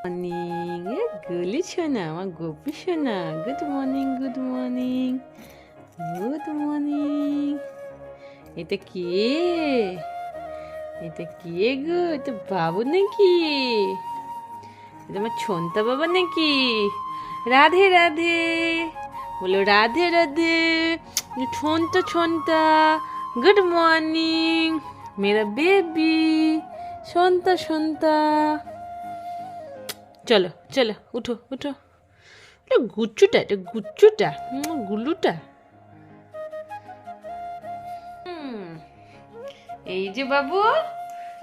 Morning গুলি সোনা আমার গোপি সোনা good morning good morning good morning এটা কে এটা কে গো এটা বাবু নাকি এটা আমার ছন্তা বাবা নাকি রাধে রাধে বলো রাধে রাধে ছন্তা ছন্তা গুড মর্নিং মেরা বেবি সন্তা সন্তা চলো চলো উঠো উঠো। এটা গুচ্চুটা এটা গুল্লুটা। হুম, এই যে বাবু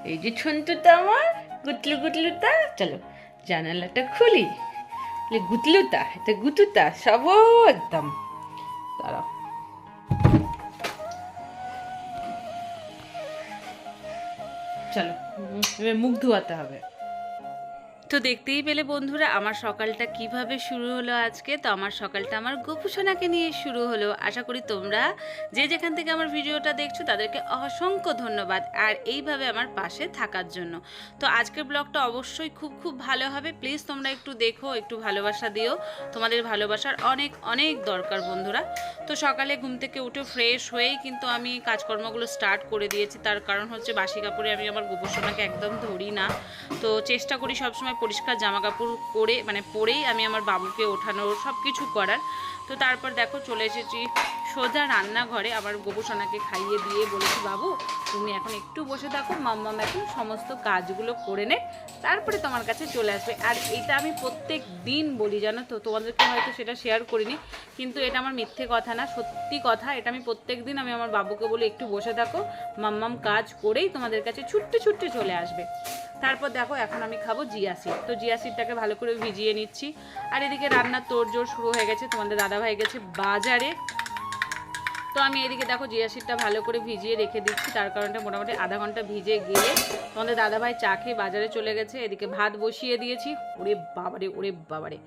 এই যে ছন্তুটা আমার গুতলু গুতলুটা চলো জানালাটা খুলি। গুতলুটা এটা গুতুটা সব একদম দাঁড়াও। চলো এবার মুখ ধোয়াতে হবে। তো দেখতেই পেলে বন্ধুরা, আমার সকালটা কীভাবে শুরু হলো আজকে? তো আমার সকালটা আমার গোপুসোনাকে নিয়ে শুরু হলো। আশা করি তোমরা যে যেখান থেকে আমার ভিডিওটা দেখছ, তাদেরকে অসংখ্য ধন্যবাদ। আর এইভাবে আমার পাশে থাকার জন্য। তো আজকের ব্লগটা অবশ্যই খুব খুব ভালো হবে। প্লিজ তোমরা একটু দেখো, একটু ভালোবাসা দিও। তোমাদের ভালোবাসার অনেক অনেক দরকার বন্ধুরা। তো সকালে ঘুম থেকে উঠে ফ্রেশ হয়েই কিন্তু আমি কাজকর্মগুলো স্টার্ট করে দিয়েছি। তার কারণ হচ্ছে বাসি কাপড়ে আমি আমার গোপসোনাকে একদম ধরি না। তো চেষ্টা করি সবসময় পরিষ্কার জামা কাপড় পরে মানে পরেই আমি আমার বাবুকে ওঠানোর সব কিছু করার। তো তারপর দেখো চলে এসেছি সোজা রান্নাঘরে। আমার গোপসোনাকে খাইয়ে দিয়ে বলেছি, বাবু, তুমি এখন একটু বসে থাকো, মাম্মাম এখন সমস্ত কাজগুলো করে নে, তারপরে তোমার কাছে চলে আসবে। আর এটা আমি প্রত্যেক দিন বলি, জানো তো, তোমাদেরকে হয়তো সেটা শেয়ার করিনি, কিন্তু এটা আমার মিথ্যে কথা না, সত্যি কথা। এটা আমি প্রত্যেক দিন আমি আমার বাবুকে বলি, একটু বসে থাকো, মাম্মাম কাজ করেই তোমাদের কাছে ছুটতে ছুটতে চলে আসবে। তারপর দেখো এখন আমি খাব জিয়া সিড। তো জিয়া সিডটাকে ভালো করে ভিজিয়ে নিচ্ছি। আর এদিকে রান্নার তোড়জোড় শুরু হয়ে গেছে, তোমাদের দাদাভাই গেছে বাজারে। তো আমি এদিকে দেখো জিয়া সিডটা ভালো করে ভিজিয়ে রেখে দিচ্ছি, তার কারণে মোটামুটি আধা ঘণ্টা ভিজে গিয়ে তোমাদের দাদাভাই চা খেয়ে বাজারে চলে গেছে, এদিকে ভাত বসিয়ে দিয়েছি। ওরে বাবারে ওরে বাবারে।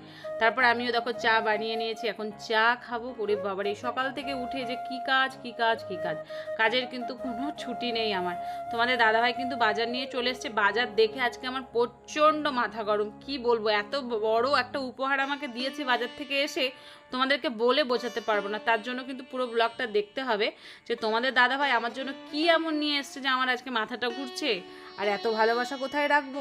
তারপর আমিও দেখো চা বানিয়ে নিয়েছি, এখন চা খাব, ওরে বাবারে। সকাল থেকে উঠে যে কি কাজ কি কাজ কি কাজ? কাজের কিন্তু কোনো ছুটি নেই আমার। তোমাদের দাদাভাই কিন্তু বাজার নিয়ে চলে এসছে। বাজার দেখে আজকে আমার প্রচণ্ড মাথা গরম। কি বলব, এত বড় একটা উপহার আমাকে দিয়েছে বাজার থেকে এসে। তোমাদেরকে বলে বোঝাতে পারব না। তার জন্য কিন্তু পুরো ব্লগটা দেখতে হবে যে তোমাদের দাদাভাই আমার জন্য কি এমন নিয়ে এসছে যে আমার আজকে মাথাটা ঘুরছে? আর এত ভালোবাসা কোথায় রাখব?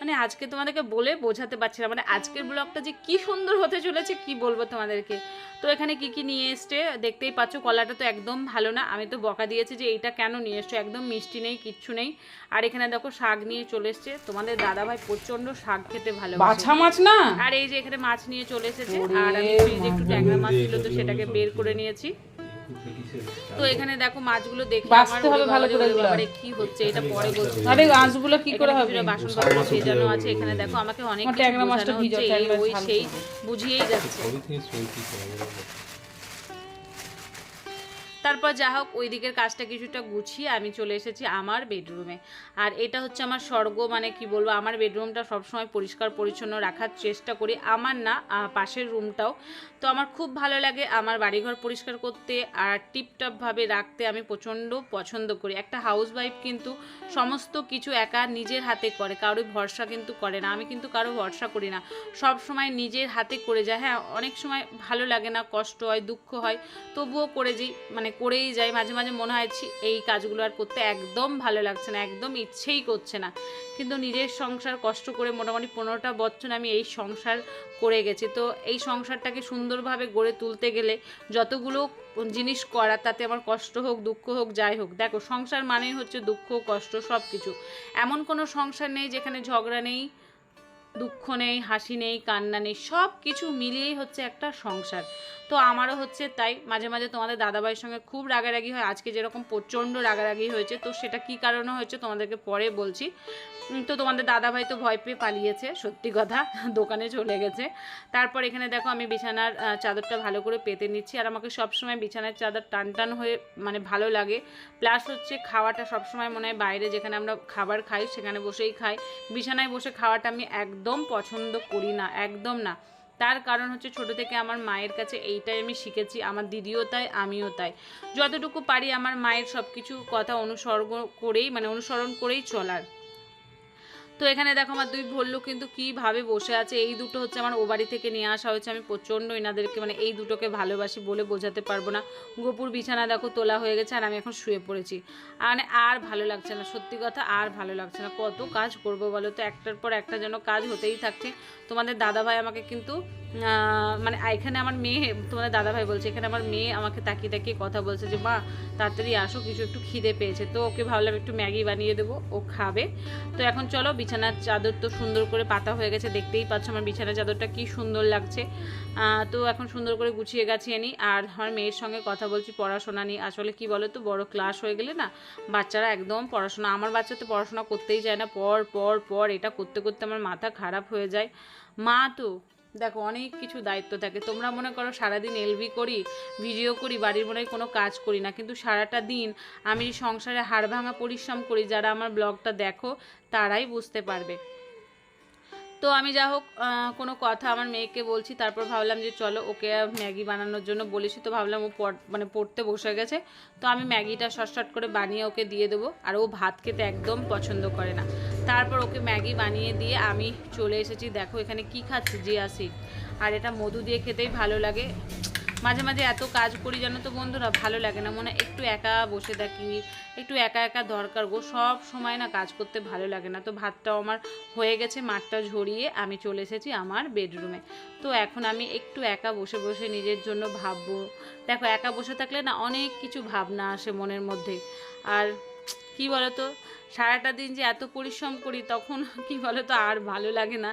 মানে আজকে তোমাদেরকে বলে বোঝাতে পারছি না। মানে আজকের ব্লগটা যে কি সুন্দর হতে চলেছে কি বলব তোমাদেরকে? তো এখানে কি কি নিয়ে এসছে? দেখতেই পাচ্ছ কলাটা তো একদম ভালো না। আমি তো বকা দিয়েছি যে এইটা কেন নিয়ে এসছো? একদম মিষ্টি নেই কিচ্ছু নেই। আর এখানে দেখো শাক নিয়ে চলে এসছে। তোমাদের দাদা ভাই প্রচণ্ড শাক খেতে ভালো বাছা মাছ না? আর এই যে এখানে মাছ নিয়ে চলে এসেছে। আর আমি একটু ট্যাংরা মাছ ছিল তো সেটাকে বের করে নিয়েছি। তো এখানে দেখো মাছগুলো দেখে বাছতে হবে ভালো করে এগুলো। আরে কি হচ্ছে এটা পরে বলছি। আরে মাছগুলো কি করে হবে? বাসন সেই ভেজানো আছে এখানে দেখো আমাকে অনেক ট্যাংরা মাছটা ভিজো, ট্যাংরা ওই সেই বুঝিয়েই যাচ্ছে। তারপর যা হোক, ওই দিকের কাজটা কিছুটা গুছিয়ে আমি চলে এসেছি আমার বেডরুমে। আর এটা হচ্ছে আমার স্বর্গ মানে কি বলব, আমার বেডরুমটা সবসময় পরিষ্কার, পরিচ্ছন্ন রাখার চেষ্টা করি। আমার না পাশের রুমটাও। তো আমার খুব ভালো লাগে আমার বাড়িঘর পরিষ্কার করতে আর টিপটপভাবে রাখতে আমি প্রচণ্ড পছন্দ করি। একটা হাউস ওয়াইফ কিন্তু সমস্ত কিছু একা নিজের হাতে করে কারোর ভরসা কিন্তু করে না। আমি কিন্তু কারও ভরসা করি না। সব সময় নিজের হাতে করে যায়। হ্যাঁ অনেক সময় ভালো লাগে না, কষ্ট হয়, দুঃখ হয়, তবুও করে যাই মানে করেই যাই, মাঝে মাঝে মনে হয় এই কাজগুলো আর করতে একদম ভালো লাগছে না, একদম ইচ্ছেই করছে না। কিন্তু নিজের সংসার কষ্ট করে মোটামুটি পনেরোটা বছর আমি এই সংসার করে গেছি। তো এই সংসারটাকে সুন্দরভাবে গড়ে তুলতে গেলে যতগুলো জিনিস করা, তাতে আমার কষ্ট হোক, দুঃখ হোক, যাই হোক, দেখো, সংসার মানেই হচ্ছে দুঃখ, কষ্ট সব কিছু এমন কোনো সংসার নেই যেখানে ঝগড়া নেই, দুঃখ নেই, হাসি নেই, কান্না নেই সব কিছু মিলিয়েই হচ্ছে একটা সংসার। তো আমারও হচ্ছে তাই মাঝে মাঝে তোমাদের দাদাভাইয়ের সঙ্গে খুব রাগারাগি হয়। আজকে যেরকম প্রচণ্ড রাগারাগি হয়েছে, তো সেটা কি কারণে হয়েছে তোমাদেরকে পরে বলছি। তো তোমাদের দাদাভাই তো ভয় পেয়ে পালিয়েছে, সত্যি কথা, দোকানে চলে গেছে। তারপর এখানে দেখো আমি বিছানার চাদরটা ভালো করে পেতে নিচ্ছি আর আমাকে সবসময় বিছানার চাদর টান টান হয়ে মানে ভালো লাগে। প্লাস হচ্ছে খাওয়াটা সবসময় মনে হয় বাইরে যেখানে আমরা খাবার খাই সেখানে বসেই খাই। বিছানায় বসে খাওয়াটা আমি একদম পছন্দ করি না, একদম না। তার কারণ হচ্ছে ছোট থেকে আমার মায়ের কাছে এইটাই আমি শিখেছি, আমার দিদিও তাই, আমিও তাই। যতটুকু পারি আমার মায়ের সব কিছু কথা অনুসর্গ করেই মানে অনুসরণ করেই চলার। তো এখানে দেখো আমার দুই ভল্লু কিন্তু কীভাবে বসে আছে। এই দুটো হচ্ছে আমার ও বাড়ি থেকে নিয়ে আসা হয়েছে। আমি প্রচণ্ড এনাদেরকে মানে এই দুটোকে ভালোবাসি বলে বোঝাতে পারব না। গোপুর বিছানা দেখো তোলা হয়ে গেছে আর আমি এখন শুয়ে পড়েছি। মানে আর ভালো লাগছে না, সত্যি কথা আর ভালো লাগছে না। কত কাজ করব বলো তো? একটার পর একটা যেন কাজ হতেই থাকছে। তোমাদের দাদাভাই আমাকে কিন্তু মানে এখানে আমার মেয়ে, তোমাদের দাদাভাই বলছে, এখানে আমার মেয়ে আমাকে তাকিয়ে তাকিয়ে কথা বলছে যে, মা, তাড়াতাড়ি আসো, কিছু একটু খিদে পেয়েছে। তো ওকে ভাবলাম একটু ম্যাগি বানিয়ে দেবো, ও খাবে। তো এখন চলো বিছানার চাদর তো সুন্দর করে পাতা হয়ে গেছে, দেখতেই পাচ্ছ আমার বিছানার চাদরটা কি সুন্দর লাগছে। তো এখন সুন্দর করে গুছিয়ে গাছিয়ে নিই আর আমার মেয়ের সঙ্গে কথা বলছি, পড়াশোনা নিয়ে। আসলে কি বলো তো বড় ক্লাস হয়ে গেলে না, বাচ্চারা একদম পড়াশোনা, আমার বাচ্চা তো পড়াশোনা করতেই যায় না পর পর পর এটা করতে করতে আমার মাথা খারাপ হয়ে যায়। মা তো দেখো, অনেক কিছু দায়িত্ব থাকে। তোমরা মনে করো সারাদিন এলবি করি ভিডিও করি, বাড়ির মনে কোনো কাজ করি না। কিন্তু সারাটা দিন আমি সংসারে হাড় ভাঙা পরিশ্রম করি, যারা আমার ব্লগটা দেখো, তারাই বুঝতে পারবে। তো আমি যা হোক কোনো কথা আমার মেয়েকে বলছি, তারপর ভাবলাম যে চলো ওকে ম্যাগি বানানোর জন্য বলেছি, তো ভাবলাম ও মানে পড়তে বসে গেছে, তো আমি ম্যাগিটা শর্টশট করে বানিয়ে ওকে দিয়ে দেবো, আর ও ভাত খেতে একদম পছন্দ করে না। তারপর ওকে ম্যাগি বানিয়ে দিয়ে আমি চলে এসেছি, দেখো এখানে কি খাচ্ছি, জিয়া সিড। আর এটা মধু দিয়ে খেতেই ভালো লাগে। মাঝে মাঝে এত কাজ করি জানো তো বন্ধুরা, ভালো লাগে না। মনে একটু একা বসে থাকি, একটু একা একা দরকার গো। সব সময় না কাজ করতে ভালো লাগে না। তো ভাতটাও আমার হয়ে গেছে, মাঠটা ঝরিয়ে আমি চলে এসেছি আমার বেডরুমে। তো এখন আমি একটু একা বসে বসে নিজের জন্য ভাববো। দেখো, একা বসে থাকলে না অনেক কিছু ভাবনা আসে মনের মধ্যে। আর কি বলতো সারাটা দিন যে এত পরিশ্রম করি, তখন কি বলতো, আর ভালো লাগে না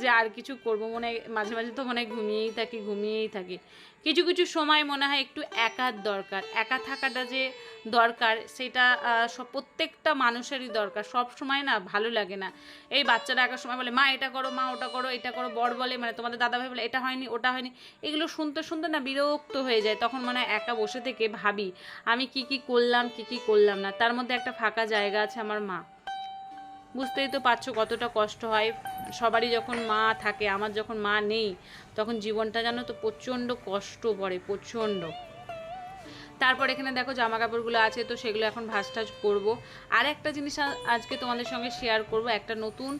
যে আর কিছু করব। মনে মাঝে মাঝে তো মনে ঘুমিয়েই থাকি ঘুমিয়েই থাকি। কিছু কিছু সময় মনে হয় একটু একার দরকার। একা থাকাটা যে দরকার, সেটা সব প্রত্যেকটা মানুষেরই দরকার। সব সময় না ভালো লাগে না। এই বাচ্চারা একার সময় বলে, মা, এটা করো, মা, ওটা করো, এটা করো, বর বলে মানে তোমাদের দাদাভাই বলে, এটা হয়নি, ওটা হয়নি। এগুলো শুনতে শুনতে না বিরক্ত হয়ে যায়। তখন মনে হয় একা বসে থেকে ভাবি, আমি কি কি করলাম, কি কি করলাম না। তার মধ্যে একটা ফাঁকা জায়গা আছে আমার মা। বুঝতেই তো পারছ কতটা কষ্ট হয়। সবারই যখন মা থাকে, আমার যখন মা নেই, তখন জীবনটা জানো তো প্রচণ্ড কষ্ট পড়ে, প্রচণ্ড। তারপর এখানে দেখো জামা কাপড়গুলো আছে, তো সেগুলো এখন ভাজ টাজ করব। আর একটা জিনিস আজকে তোমাদের সঙ্গে শেয়ার করব, একটা নতুন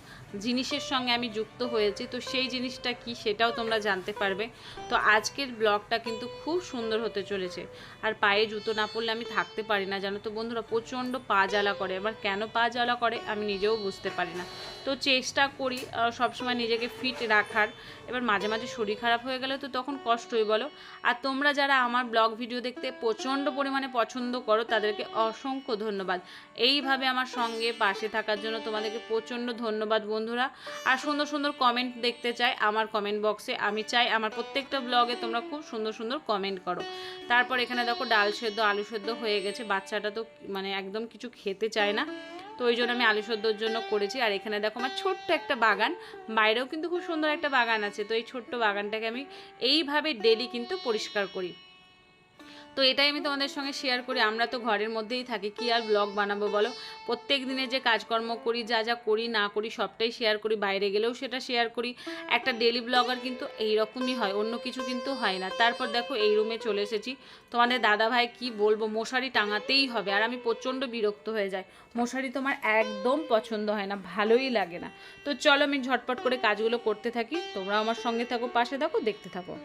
জিনিসের সঙ্গে আমি যুক্ত হয়েছি, তো সেই জিনিসটা কি সেটাও তোমরা জানতে পারবে। তো আজকের ব্লগটা কিন্তু খুব সুন্দর হতে চলেছে, আর পায়ে জুতো না পরলে আমি থাকতে পারি না, জানো তো বন্ধুরা, প্রচণ্ড পা জ্বালা করে এবার কেন পা জ্বালা করে আমি নিজেও বুঝতে পারি না। তো চেষ্টা করি সবসময় নিজেকে ফিট রাখার, এবার মাঝে মাঝে শরীর খারাপ হয়ে গেলে তো তখন কষ্টই বলো। আর তোমরা যারা আমার ব্লগ ভিডিও দেখতে প্রচণ্ড পরিমাণে পছন্দ করো, তাদেরকে অসংখ্য ধন্যবাদ। এইভাবে আমার সঙ্গে পাশে থাকার জন্য তোমাদেরকে প্রচণ্ড ধন্যবাদ, বন্ধুরা। আর সুন্দর সুন্দর কমেন্ট দেখতে চাই আমার কমেন্ট বক্সে আমি চাই আমার প্রত্যেকটা ব্লগে তোমরা খুব সুন্দর সুন্দর কমেন্ট করো। তারপর এখানে দেখো ডাল সেদ্ধ, আলু সেদ্ধ হয়ে গেছে। বাচ্চাটা তো মানে একদম কিছু খেতে চায় না। তো ওই জন্য আমি আলু সেদ্ধর জন্য করেছি। আর এখানে দেখো আমার ছোট্ট একটা বাগান। বাইরেও কিন্তু খুব সুন্দর একটা বাগান আছে। তো এই ছোট্ট বাগানটাকে আমি এইভাবে ডেলি কিন্তু পরিষ্কার করি। তো এটাই আমি তোমাদের সঙ্গে শেয়ার করি। আমরা তো ঘরের মধ্যেই থাকি। কি আর ব্লগ বানাবো বলো? প্রত্যেক দিনে যে কাজকর্ম করি, যা যা করি, না করি, সবটাই শেয়ার করি। বাইরে গেলেও সেটা শেয়ার করি। একটা ডেলি ব্লগার কিন্তু এই রকমই হয়, অন্য কিছু কিন্তু হয় না। তারপর দেখো, এই রুমে চলে এসেছি। তোমাদের দাদা ভাই কি বলব? মশারি টাঙাতেই হবে আর আমি প্রচণ্ড বিরক্ত হয়ে যাই। মশারি তোমার একদম পছন্দ হয় না, ভালোই লাগে না। তো চলো আমি ঝটপট করে কাজগুলো করতে থাকি। তোমরা আমার সঙ্গে থাকো, পাশে থাকো, দেখতে থাকো।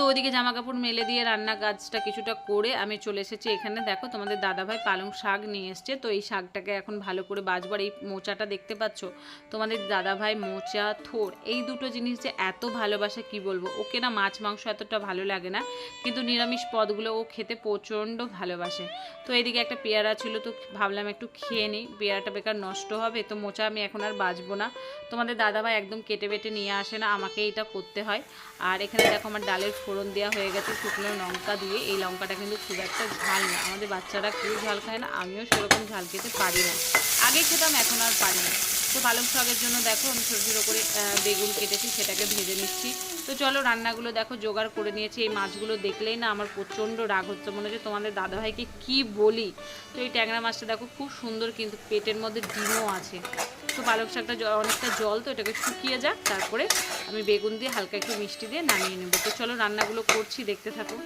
তো ওদিকে জামা কাপড় মেলে দিয়ে রান্না কাজটা কিছুটা করে আমি চলে এসেছি এখানে। দেখো, তোমাদের দাদাভাই পালং শাক নিয়ে এসছে। তো এই শাকটাকে এখন ভালো করে বাজবার এই মোচাটা দেখতে পাচ্ছ? তোমাদের দাদাভাই মোচা, থোর, এই দুটো জিনিস যে এত ভালোবাসে, কি বলব? ওকে না মাছ মাংস এতটা ভালো লাগে না। কিন্তু নিরামিষ পদগুলো ও খেতে প্রচণ্ড ভালোবাসে। তো এদিকে একটা পেয়ারা ছিল, তো ভাবলাম একটু খেয়ে নিই। পেয়ারাটা বেকার নষ্ট হবে, তো মোচা আমি এখন আর বাজবো না। তোমাদের দাদাভাই একদম কেটে বেটে নিয়ে আসে না, আমাকে এটা করতে হয়। আর এখানে দেখো আমার ডালের ফোড়ন দেওয়া হয়ে গেছে শুকনো লঙ্কা দিয়ে। এই লঙ্কাটা কিন্তু খুব একটা ঝাল না। আমাদের বাচ্চারা কেউ ঝাল খায় না, আমিও সেরকম ঝাল খেতে পারি না। আগে খেতাম, এখন আর পারি না। তো পালং শাকের জন্য দেখো, আমি ছোটো ছোটো করে বেগুন কেটেছি, সেটাকে ভেজে নিচ্ছি। তো চলো রান্নাগুলো দেখো, জোগাড় করে নিয়েছি। এই মাছগুলো দেখলেই না আমার প্রচণ্ড রাগ হচ্ছে। মনে হচ্ছে তোমাদের দাদাভাইকে কি বলি? তো এই ট্যাংরা মাছটা দেখো, খুব সুন্দর কিন্তু পেটের মধ্যে ডিমও আছে। তো পালক শাকটা অনেকটা জল, তো এটাকে শুকিয়ে যাক, তারপরে আমি বেগুন দিয়ে হালকা একটু মিষ্টি দিয়ে নামিয়ে নেব। তো চলো রান্নাগুলো করছি, দেখতে থাকো।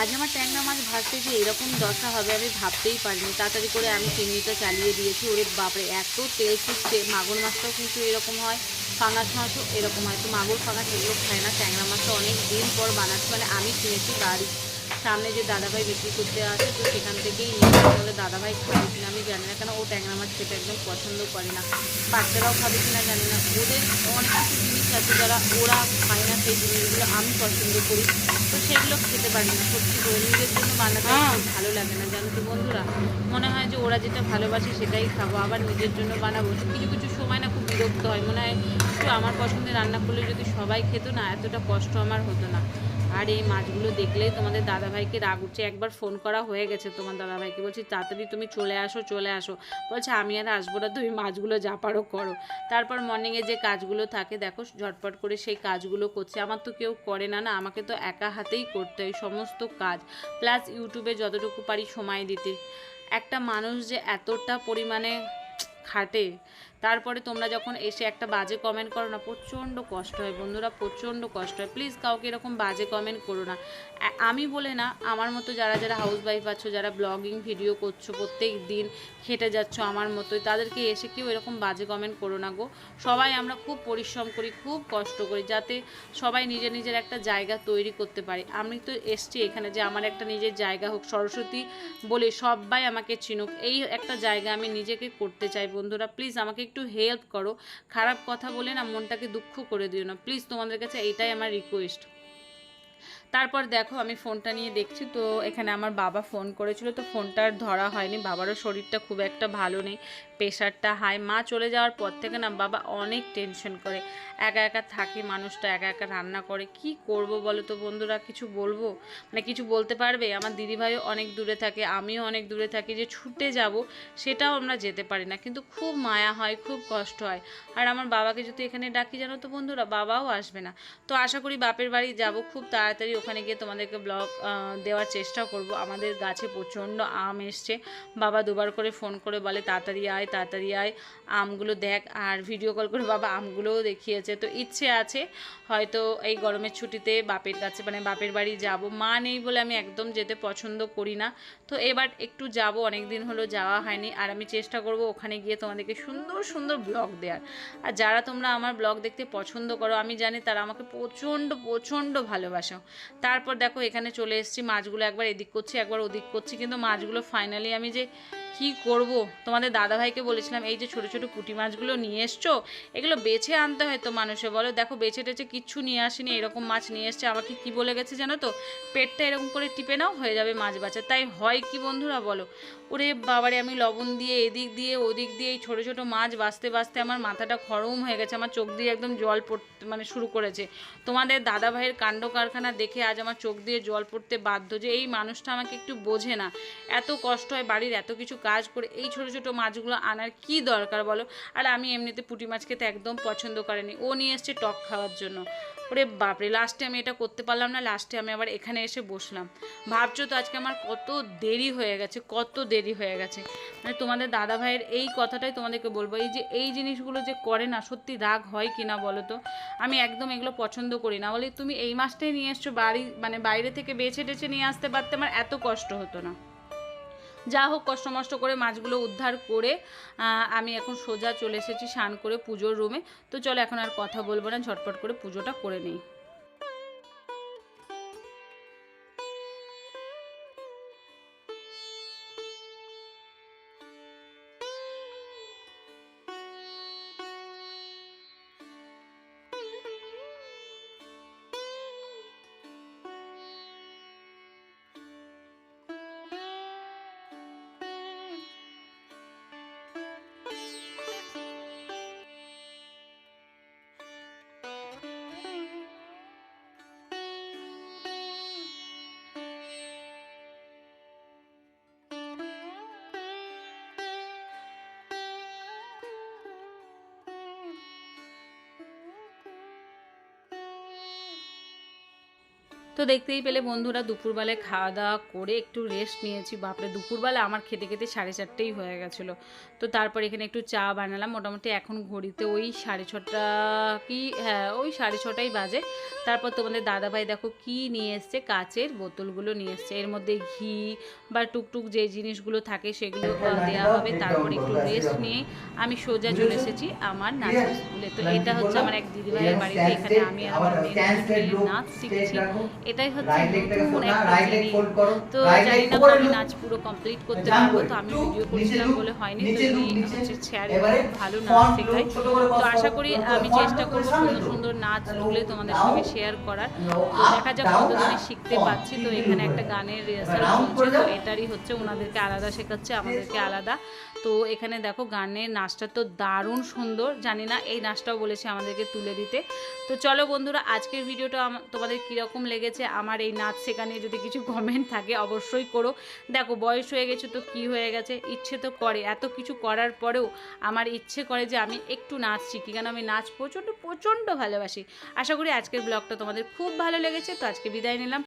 আজ আমার ট্যাংরা মাছ ভাজতে যে এরকম দশা হবে আমি ভাবতেই পারিনি। তাড়াতাড়ি করে আমি চিংড়িটা চালিয়ে দিয়েছি। ওরে বাপরে, এত তেল ফুটছে মাগুর মাছটাও কিন্তু এরকম হয় ফাঙাস মাছও এরকম হয়। তো মাগুর ফাঙাস এগুলো খায় না, ট্যাংরা মাছটা অনেক দিন পর বানাচ্ছি মানে আমি কিনেছি বাড়ি। সামনে যে দাদাভাই বিক্রি করতে আসে তো সেখান থেকেই নিয়ে বলে দাদাভাই খাবে কিনা আমি জানি না কেন ও ট্যাংরা মাছ খেতে একদম পছন্দ করে না। বাচ্চারাও খাবে কিনা জানি না। ওদের অনেক কিছু জিনিস আছে যারা ওরা খায় না সেই জিনিসগুলো আমি পছন্দ করি। তো সেগুলো খেতে পারি না। সত্যি করে নিজের জন্য বানাতে হ্যাঁ। ভালো লাগে না জানো তো বন্ধুরা। মনে হয় যে ওরা যেটা ভালোবাসে সেটাই খাব আবার নিজের জন্য বানাবো। কিছু কিছু সময় না খুব বিরক্ত হয়। মনে হয় একটু আমার পছন্দের রান্না করলে যদি সবাই খেত না এতটা কষ্ট আমার হতো না। আর এই মাছগুলো দেখলেই তোমাদের দাদাভাইকে রাগ উঠছে, একবার ফোন করা হয়ে গেছে তোমার দাদাভাইকে, বলছি, তাড়াতাড়ি তুমি চলে আসো চলে আসো। বলছে, আমি আর আসব না, তুমি মাছগুলো যা পারো করো। তারপর মর্নিংয়ে যে কাজগুলো থাকে, দেখো, ঝটপট করে সেই কাজগুলো করছে। আমার তো কেউ করে না না, আমাকে তো একা হাতেই করতে হয় সমস্ত কাজ। প্লাস ইউটিউবে যতটুকু পারি সময় দিতে। একটা মানুষ যে এতটা পরিমাণে খাটে তারপরে তোমরা যখন এসে একটা বাজে কমেন্ট করো না, প্রচণ্ড কষ্ট হয় বন্ধুরা, প্রচণ্ড কষ্ট হয়। প্লিজ কাউকে এরকম বাজে কমেন্ট করো না। আমি বলে না, আমার মতো যারা যারা হাউস ওয়াইফ আছো, যারা ব্লগিং ভিডিও করছ, প্রত্যেক দিন খেটে যাচ্ছ আমার মতোই, তাদেরকে এসে কেউ এরকম বাজে কমেন্ট করো না গো। সবাই আমরা খুব পরিশ্রম করি, খুব কষ্ট করি, যাতে সবাই নিজের নিজের একটা জায়গা তৈরি করতে পারে। আমি তো এসছি এখানে যে আমার একটা নিজের জায়গা হোক, সরস্বতী বলে সবাই আমাকে চিনুক, এই একটা জায়গা আমি নিজেকে করতে চাই বন্ধুরা। প্লিজ আমাকে একটু হেল্প করো। খারাপ কথা বলে না মনটাকে দুঃখ করে দিও না। প্লিজ তোমাদের কাছে এটাই আমার রিকোয়েস্ট তারপর দেখো আমি ফোনটা নিয়ে দেখছি, তো এখানে আমার বাবা ফোন করেছিল, তো ফোনটা আর ধরা হয়নি। বাবারও শরীরটা খুব একটা ভালো নেই। প্রেশারটা হাই, মা চলে যাওয়ার পর থেকে না বাবা অনেক টেনশন করে। একা একা থাকে, মানুষটা একা একা রান্না করে। কি করব বলো তো বন্ধুরা, কিছু বলব? মানে কিছু বলতে পারবে? আমার দিদিভাইও অনেক দূরে থাকে, আমিও অনেক দূরে থাকি, যে ছুটে যাব সেটাও আমরা যেতে পারি না। কিন্তু খুব মায়া হয়, খুব কষ্ট হয়। আর আমার বাবাকে যদি এখানে ডাকি, জানো তো বন্ধুরা, বাবাও আসবে না। তো আশা করি বাপের বাড়ি যাব, খুব তাড়াতাড়ি ওখানে গিয়ে তোমাদেরকে ব্লগ দেওয়ার চেষ্টা করব। আমাদের গাছে প্রচণ্ড আম এসছে। বাবা দুবার করে ফোন করে বলে, তাড়াতাড়ি আয় তাড়াতাড়ি আয়, আমগুলো দেখ, আর ভিডিও কল করে বাবা আমগুলোও দেখিয়েছে। তো ইচ্ছে আছে, হয়তো এই গরমের ছুটিতে বাপের কাছে মানে বাপের বাড়ি যাব। মা নেই বলে আমি একদম যেতে পছন্দ করি না। তো এবার একটু যাব অনেক দিন হলো যাওয়া হয়নি। আর আমি চেষ্টা করব ওখানে গিয়ে তোমাদেরকে সুন্দর সুন্দর ব্লগ দেওয়ার আর যারা তোমরা আমার ব্লগ দেখতে পছন্দ করো, আমি জানি তারা আমাকে প্রচণ্ড প্রচণ্ড ভালোবাসো। তারপর দেখো এখানে চলে এসেছি, মাছগুলো একবার এদিক করছি, একবার ওদিক করছি। কিন্তু মাছগুলো ফাইনালি আমি যে কি করব? তোমাদের দাদাভাইকে বলেছিলাম, এই যে ছোট ছোট পুঁটি মাছগুলো নিয়ে এসছো, এগুলো বেছে আনতে হয় তো মানুষে। বলো, দেখো বেছে টেছে কিচ্ছু নিয়ে আসেনি, এরকম মাছ নিয়ে এসছে। আমাকে কি বলে গেছে জানো তো? পেটটা এরকম করে টিপে নাও, হয়ে যাবে মাছ বাচ্চা তাই হয় কি বন্ধুরা বলো? ওরে বাবারে, আমি লবণ দিয়ে এদিক দিয়ে ওদিক দিয়ে এই ছোটো ছোটো মাছ বাঁচতে বাঁচতে আমার মাথাটা খরম হয়ে গেছে, আমার চোখ দিয়ে একদম জল পড়তে মানে শুরু করেছে। তোমাদের দাদা ভাইয়ের কাণ্ড কারখানা দেখে আজ আমার চোখ দিয়ে জল পড়তে বাধ্য যে এই মানুষটা আমাকে একটু বোঝে না। এত কষ্ট হয় বাড়ির এত কিছু কাজ করে এই ছোটো ছোটো মাছগুলো আনার কি দরকার বলো? আর আমি এমনিতে পুঁটি মাছ খেতে একদম পছন্দ করেনি। ও নিয়ে এসছে টক খাওয়ার জন্য। ওরে বাপরে লাস্টে আমি এটা করতে পারলাম না লাস্টে আমি আবার এখানে এসে বসলাম। ভাবছ তো আজকে আমার কত দেরি হয়ে গেছে, কত দেরি হয়ে গেছে। মানে তোমাদের দাদা ভাইয়ের এই কথাটাই তোমাদেরকে বলব, এই যে, এই জিনিসগুলো যে করে না, সত্যি রাগ হয় কি না বলো তো? আমি একদম এগুলো পছন্দ করি না। বলে, তুমি এই মাসটাই নিয়ে এসছো, বাড়ি মানে বাইরে থেকে বেছে টেছে নিয়ে আসতে পারতে আমার এত কষ্ট হতো না। যা হোক কষ্ট মষ্ট করে মাছগুলো উদ্ধার করে আমি এখন সোজা চলে এসেছি স্নান করে পুজোর রুমে তো চলো এখন আর কথা বলব না, ঝটপট করে পুজোটা করে নিই। তো দেখতেই পেলে বন্ধুরা দুপুরবেলায় খাওয়া দাওয়া করে একটু রেস্ট নিয়েছি। বাপরে, দুপুরবেলা আমার খেতে খেতে সাড়ে চারটেই হয়ে গেছিল। তো তারপর এখানে একটু চা বানালাম। মোটামুটি এখন ঘড়িতে ওই সাড়ে ছটা কি হ্যাঁ ওই সাড়ে ছটাই বাজে। তারপর তোমাদের দাদাভাই দেখো কি নিয়ে এসছে, কাচের বোতলগুলো নিয়ে এসছে। এর মধ্যে ঘি বা টুকটুক যে জিনিসগুলো থাকে সেগুলো দেওয়া হবে। তারপর একটু রেস্ট নিয়ে আমি সোজা চলে এসেছি আমার নাচের স্কুলে। তো এটা হচ্ছে আমার এক দিদিভাইয়ের বাড়িতে। এখানে আমি আমার নাচ শিখছি। এটাই হচ্ছে নতুন একটা জিনিস। তো জানি না আমি নাচ পুরো কমপ্লিট করতে পারব তো আমি ভিডিও করেছিলাম বলে হয়নি তো হচ্ছে ভালো নাচ শেখায় তো আশা করি। আমি চেষ্টা করব সুন্দর সুন্দর নাচ তুলে তোমাদের সঙ্গে শেয়ার করার। তো দেখা যাক কতদিনে শিখতে পাচ্ছি তো এখানে একটা গানের রিহার্সাল চলছে তো এটারই হচ্ছে ওনাদেরকে আলাদা শেখাচ্ছে আমাদেরকে আলাদা। তো এখানে দেখো গানের নাচটা তো দারুণ সুন্দর। জানি না এই নাচটাও বলেছে আমাদেরকে তুলে দিতে। তো চলো বন্ধুরা আজকের ভিডিওটা তোমাদের কীরকম লেগেছে আমার এই নাচ শেখানে যদি কিছু কমেন্ট থাকে অবশ্যই করো। দেখো, বয়স হয়ে গেছে তো কি হয়ে গেছে? ইচ্ছে তো করে। এত কিছু করার পরেও আমার ইচ্ছে করে যে আমি একটু নাচ শিখি। কেন আমি নাচ প্রচণ্ড প্রচণ্ড ভালোবাসি। আশা করি আজকের ব্লগটা তোমাদের খুব ভালো লেগেছে। তো আজকে বিদায় নিলাম।